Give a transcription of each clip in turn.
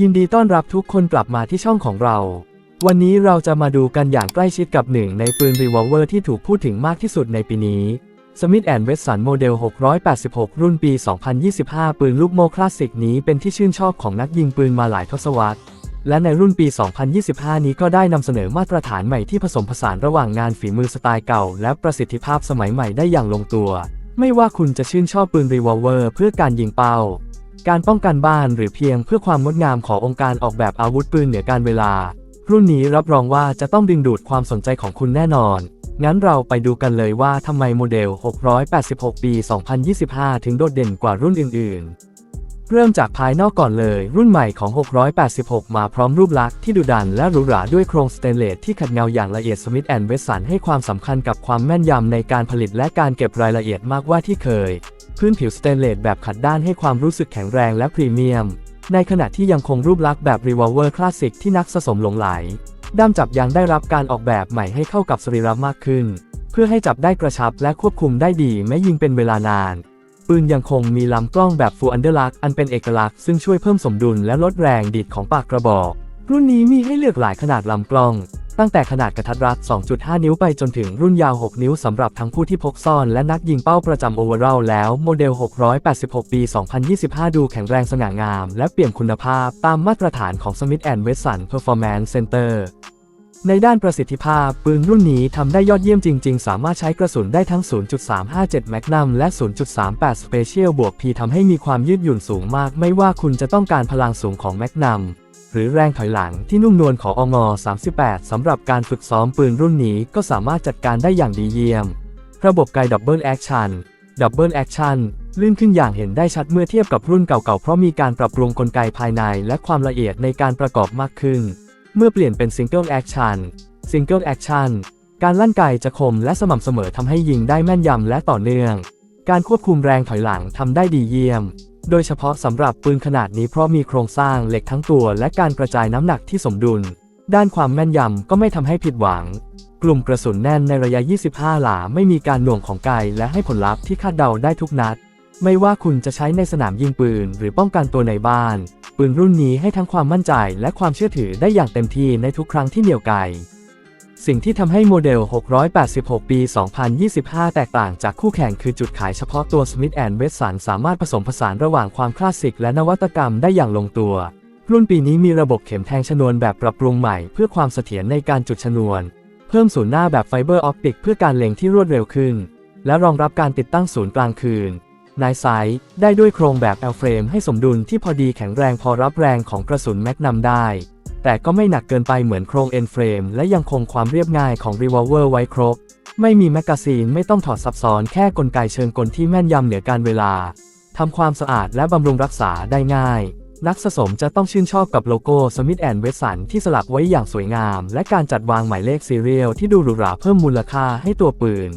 ยินดีต้อนรับทุกคนกลับมาที่ช่องของเรา วันนี้เราจะมาดูกันอย่างใกล้ชิดกับหนึ่งในปืนรีวอลเวอร์ที่ถูกพูดถึงมากที่สุดในปีนี้ Smith Wesson โมเดล 686 รุ่นปี 2025 ปืนลูกโมคลาสสิกนี้เป็นที่ชื่นชอบของนักยิงปืนมาหลายทศวรรษ และในรุ่นปี 2025 นี้ก็ได้นำเสนอมาตรฐานใหม่ที่ผสมผสานระหว่างงานฝีมือสไตล์เก่า และประสิทธิภาพสมัยใหม่ได้อย่างลงตัว ไม่ว่าคุณจะชื่นชอบปืนรีวอลเวอร์เพื่อการยิงเป้า การป้องกันบ้านหรือเพียงเพื่อความงดงามขององค์การออกแบบอาวุธปืนเหนือการเวลา รุ่นนี้รับรองว่าจะต้องดึงดูดความสนใจของคุณแน่นอน งั้นเราไปดูกันเลยว่าทำไมโมเดล 686 ปี 2025 ถึงโดดเด่นกว่ารุ่นอื่น ๆ เริ่มจากภายนอกก่อนเลย รุ่นใหม่ของ 686 มาพร้อมรูปลักษณ์ที่ดุดันและหรูหราด้วยโครงสเตนเลสที่ขัดเงาอย่างละเอียด Smith Wesson ให้ความสำคัญกับความแม่นยำในการผลิตและการเก็บรายละเอียดมากกว่าที่เคย พื้นผิวสเตนเลสแบบขัดด้านให้ความรู้สึกแข็งแรงและพรีเมียม ในขณะที่ยังคงรูปลักษณ์แบบรีวอลเวอร์คลาสสิกที่นักสะสมหลงไหล ด้ามจับยังได้รับการออกแบบใหม่ให้เข้ากับสรีระมากขึ้น เพื่อให้จับได้กระชับและควบคุมได้ดีแม้ยิงเป็นเวลานาน ปืนยังคงมีลำกล้องแบบฟูอันเดอร์ลักอันเป็นเอกลักษณ์ซึ่งช่วยเพิ่มสมดุลและลดแรงดีดของปากกระบอก รุ่นนี้มีให้เลือกหลายขนาดลำกล้อง ตั้งแต่ขนาดกระทัดรัด 2.5 นิ้วไปจนถึงรุ่นยาว 6 นิ้วสำหรับทั้งผู้ที่พกซ่อนและนักยิงเป้าประจำโอเวอร์ลแล้ว โมเดล 686 ปี 2025 ดูแข็งแรงสง่างาม และเปลี่ยมคุณภาพตามมาตรฐานของ Smith Wesson Performance Center ในด้านประสิทธิภาพ ปืนรุ่นนี้ทำได้ยอดเยี่ยมจริง ๆ สามารถใช้กระสุนได้ทั้ง 0.357 Magnum และ 0.38 Special บวก P ทำให้มีความยืดหยุ่นสูงมาก ไม่ว่าคุณจะต้องการพลังสูงของ Magnum หรือแรงถอยหลังที่นุ่มนวลขององ38 สำหรับการฝึกซ้อมปืนรุ่นนี้ก็สามารถจัดการได้อย่างดีเยี่ยม ระบบไกดับเบิลแอคชั่นดับเบิลแอคชั่นลื่นขึ้นอย่างเห็นได้ชัดเมื่อเทียบกับรุ่นเก่าๆ เพราะมีการปรับปรุงกลไกภายในและความละเอียดในการประกอบมากขึ้น เมื่อเปลี่ยนเป็น Single Action Single Action การลั่นไกจะคมและสม่ำเสมอทำให้ยิงได้แม่นยำและต่อเนื่อง การควบคุมแรงถอยหลังทำได้ดีเยี่ยม โดยเฉพาะสำหรับปืนขนาดนี้เพราะมีโครงสร้างเหล็กทั้งตัวและการกระจายน้ำหนักที่สมดุล ด้านความแม่นยำก็ไม่ทำให้ผิดหวัง กลุ่มกระสุนแน่นในระยะ 25 หลา ไม่มีการหน่วงของไกและให้ผลลัพธ์ที่คาดเดาได้ทุกนัด ไม่ว่าคุณจะใช้ในสนามยิงปืน หรือป้องกันตัวในบ้าน ปืนรุ่นนี้ให้ทั้งความมั่นใจและความเชื่อถือได้อย่างเต็มที่ในทุกครั้งที่เหนี่ยวไก สิ่งที่ทำให้โมเดล 686 ปี 2025 แตกต่างจากคู่แข่งคือจุดขายเฉพาะตัว Smith Wesson สามารถผสมผสานระหว่างความคลาสสิกและนวัตกรรมได้อย่างลงตัว รุ่นปีนี้มีระบบเข็มแทงชนวนแบบปรับปรุงใหม่เพื่อความเสถียรในการจุดชนวน เพิ่มศูนย์หน้าแบบไฟเบอร์ออปติกเพื่อการเล็งที่รวดเร็วขึ้น และรองรับการติดตั้งศูนย์กลางคืนนายไซด์ได้ด้วยโครงแบบ L frame ให้สมดุลที่พอดีแข็งแรงพอรับแรงของกระสุนแมกนัมได้ แต่ก็ไม่หนักเกินไปเหมือนโครง N frame และยังคงความเรียบง่ายของ Revolver ไว้ครบ ไม่มีแมกกาซีนไม่ต้องถอดซับซ้อนแค่กลไกเชิงกลที่แม่นยำเหนือการเวลาทำความสะอาดและบำรุงรักษาได้ง่าย นักสะสมจะต้องชื่นชอบกับโลโก้ Smith Wesson ที่สลักไว้อย่างสวยงาม และการจัดวางหมายเลขซีเรียลที่ดูหรูหราเพิ่มมูลค่าให้ตัวปืน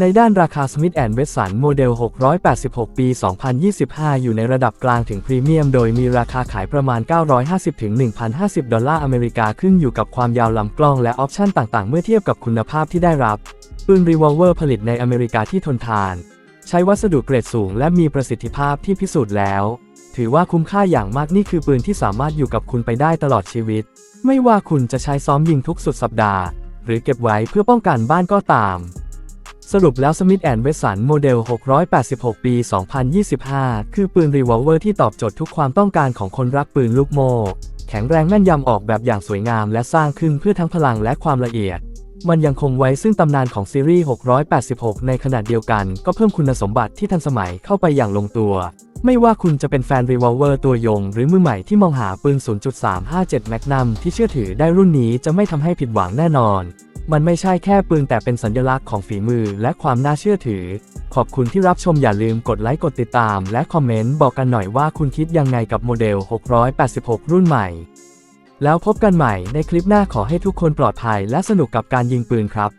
ในด้านราคา Smith Wesson โมเดล 686 ปี 2025 อยู่ในระดับกลางถึงพรีเมียม โดยมีราคาขายประมาณ 950ถึง1,050 ดอลลาร์อเมริกา ขึ้นอยู่กับความยาวลำกล้องและออปชั่นต่างๆ เมื่อเทียบกับคุณภาพที่ได้รับ ปืนรีวอลเวอร์ผลิตในอเมริกาที่ทนทาน ใช้วัสดุเกรดสูงและมีประสิทธิภาพที่พิสูจน์แล้ว ถือว่าคุ้มค่าอย่างมากนี่คือปืนที่สามารถอยู่กับคุณไปได้ตลอดชีวิต ไม่ว่าคุณจะใช้ซ้อมยิงทุกสุดสัปดาห์ หรือเก็บไว้เพื่อป้องกันบ้านก็ตาม สรุปแล้ว Smith Wesson โมเดล 686 ปี 2025 คือปืนรีวอลเวอร์ที่ตอบโจทย์ทุกความต้องการของคนรักปืนลูกโม่ แข็งแรงแม่นยำออกแบบอย่างสวยงามและสร้างขึ้นเพื่อทั้งพลังและความละเอียด มันยังคงไว้ซึ่งตำนานของซีรีส์ 686 ในขนาดเดียวกัน ก็เพิ่มคุณสมบัติที่ทันสมัยเข้าไปอย่างลงตัว ไม่ว่าคุณจะเป็นแฟนรีวอลเวอร์ตัวยง หรือมือใหม่ที่มองหาปืน 0.357 Magnum ที่เชื่อถือได้รุ่นนี้จะไม่ทำให้ผิดหวังแน่นอน มันไม่ใช่แค่ปืนแต่เป็นสัญลักษณ์ของฝีมือและความน่าเชื่อถือ ขอบคุณที่รับชมอย่าลืมกดไลค์กดติดตาม และคอมเมนต์บอกกันหน่อยว่าคุณคิดยังไงกับโมเดล 686 รุ่นใหม่ แล้วพบกันใหม่ในคลิปหน้าขอให้ทุกคนปลอดภัยและสนุกกับการยิงปืนครับ